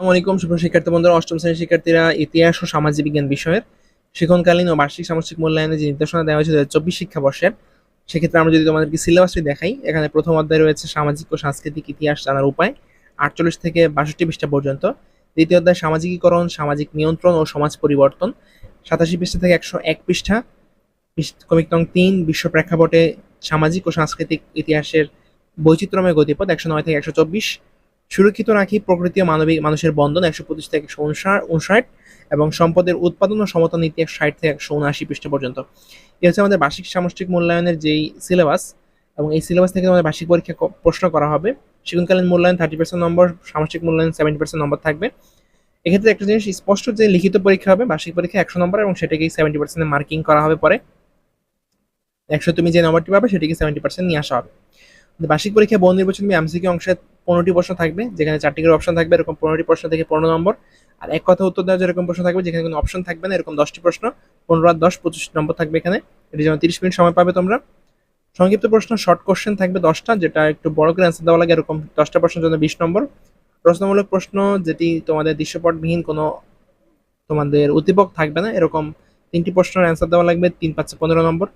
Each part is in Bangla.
আসসালামু আলাইকুম শুভ শিক্ষার্থী বন্ধুরা, অষ্টম শ্রেণির শিক্ষার্থীরা, ইতিহাস ও সামাজিক বিজ্ঞান বিষয়ের শিক্ষণকালীন ও বার্ষিক সামাজিক মূল্যায়নে যে নির্দেশনা দেওয়া হয়েছে দু হাজার চব্বিশ শিক্ষাবর্ষের সেক্ষেত্রে আমরা যদি তোমাদেরকে সিলেবাসটি দেখাই, এখানে প্রথম অধ্যায় রয়েছে সামাজিক ও সাংস্কৃতিক ইতিহাস জানার উপায়, আটচল্লিশ থেকে বাষট্টি পৃষ্ঠা পর্যন্ত, দ্বিতীয় অধ্যায় সামাজিকীকরণ, সামাজিক নিয়ন্ত্রণ ও সমাজ পরিবর্তন, সাতাশি পৃষ্ঠা থেকে একশো এক পৃষ্ঠা কমিক তিন, বিশ্ব প্রেক্ষাপটে সামাজিক ও সাংস্কৃতিক ইতিহাসের বৈচিত্র্যময় গতিপথ একশো নয় থেকে একশো চব্বিশ সুরক্ষিত রাখি প্রকৃতি মানবিক মানুষের বন্ধন একশো পঁচিশ থেকে একশো উনষাট এবং সম্পদের উৎপাদন ও সমতা নীতি একশো ষাট থেকে একশো উনআশি পৃষ্ঠা পর্যন্ত। এই হচ্ছে আমাদের বার্ষিক সামষ্টিক মূল্যায়নের যেই সিলেবাস এবং এই সিলেবাস থেকে আমাদের বার্ষিক পরীক্ষা প্রশ্ন করা হবে। শিক্ষণকালীন মূল্যায়ন থার্টি পার্সেন্ট নম্বর সামষ্টিক মূল্যায়ন সেভেন্টি পার্সেন্ট নম্বর থাকবে। এক্ষেত্রে একটা জিনিস স্পষ্ট যে লিখিত পরীক্ষা হবে, বার্ষিক পরীক্ষা একশো নম্বর এবং সেটাকেই সেভেন্টি পার্সেন্ট মার্কিং করা হবে পরে। একশো তুমি যে নম্বরটি পাবে, সেটিকে সেভেন্টি পার্সেন্ট নিয়ে আসা হবে। বার্ষিক পরীক্ষা বহু নির্বাচন এমসিকিউ অংশে পনেরোটি প্রশ্ন থাকবে, যেখানে চারটি করে অপশন থাকবে, এরকম পনেরোটি প্রশ্ন থেকে পনেরো নম্বর। আর এক কথা উত্তর দেওয়া যেরকম প্রশ্ন থাকবে, যেখানে কোনো অপশন থাকবে না, এরকম দশটি প্রশ্ন, পনেরো আর দশ, পঁচিশ নম্বর থাকবে এখানে। এটি যেমন তিরিশ মিনিট সময় পাবে তোমরা। সংক্ষিপ্ত প্রশ্ন শর্ট কোশ্চেন থাকবে দশটা, যেটা একটু বড় করে অ্যান্সার দেওয়া লাগে, এরকম দশটা প্রশ্নের জন্য বিশ নম্বর। প্রশ্নমূলক প্রশ্ন, যেটি তোমাদের দৃশ্যপটবিহীন, কোনো তোমাদের উদ্দীপক থাকবে না, এরকম তিনটি প্রশ্নের অ্যান্সার দেওয়া লাগবে, তিন, পাঁচে, পনেরো নম্বর।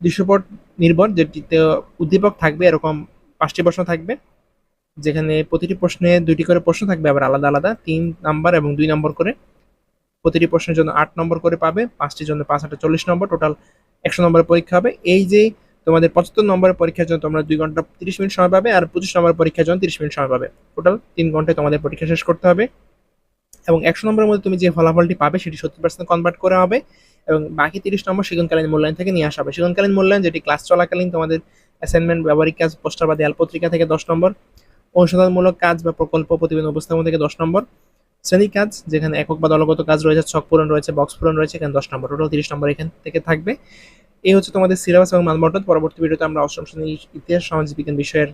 দৃশ্যপট নির্ভর, যেটিতে উদ্দীপক থাকবে, এরকম পাঁচটি প্রশ্ন থাকবে। যেখানে প্রতিটি প্রশ্নে দুইটি করে প্রশ্ন থাকবে, আবার আলাদা আলাদা, তিন নাম্বার এবং দুই নম্বর করে। প্রতিটি প্রশ্নের জন্য আট নম্বর করে পাবে, পাঁচটির জন্য পাঁচ, আটটা চল্লিশ নম্বর, টোটাল একশো নম্বরের পরীক্ষা হবে। এই যে তোমাদের পঁচাত্তর নম্বরের পরীক্ষার জন্য তোমরা দুই ঘণ্টা তিরিশ মিনিট সময় পাবে আর পঁচিশ নম্বরের পরীক্ষার জন্য তিরিশ মিনিট সময় পাবে। টোটাল তিন ঘন্টায় তোমাদের পরীক্ষা শেষ করতে হবে। এবং একশো নম্বরের মধ্যে তুমি যে ফলাফলটি পাবে সেটি সত্তর পার্সেন্ট কনভার্ট করা হবে এবং বাকি তিরিশ নম্বর শিক্ষণকালীন মূল্যায়ন থেকে নিয়ে আসা হবে। শিক্ষণকালীন মূল্যায়ন যেটি ক্লাস চলাকালীন তোমাদের অ্যাসাইনমেন্ট ব্যবহারিক কাজ, পোস্টার বা দেয়াল পত্রিকা থেকে দশ নম্বর অনুসন্ধানমূলক কাজ বা প্রকল্প প্রতিবেদন উপস্থাপন থেকে দশ নম্বর শ্রেণি কাজ, যেখানে একক বা দলগত কাজ রয়েছে, ছক পূরণ রয়েছে বক্স পূরণ রয়েছে, এখানে দশ নম্বর টোটাল তিরিশ নম্বর এখান থেকে থাকবে। এই হচ্ছে তোমাদের সিলেবাস এবং মানবন্টন পরবর্তী ভিডিওতে আমরা অষ্টম শ্রেণির ইতিহাস সামাজিক বিজ্ঞান বিষয়ের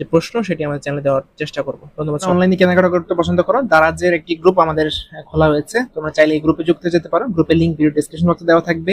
যে প্রশ্ন, সেটি আমাদের চ্যানেলে দেওয়ার চেষ্টা করব। ধন্যবাদ অনলাইনে কেনাকাটা করতে পছন্দ করো। দারাজের একটি গ্রুপ আমাদের খোলা হয়েছে। তোমরা চাইলে এই গ্রুপে যুক্ত যেতে পারো। গ্রুপের লিঙ্ক ভিডিও ডিসক্রিপশন বক্সে দেওয়া থাকবে।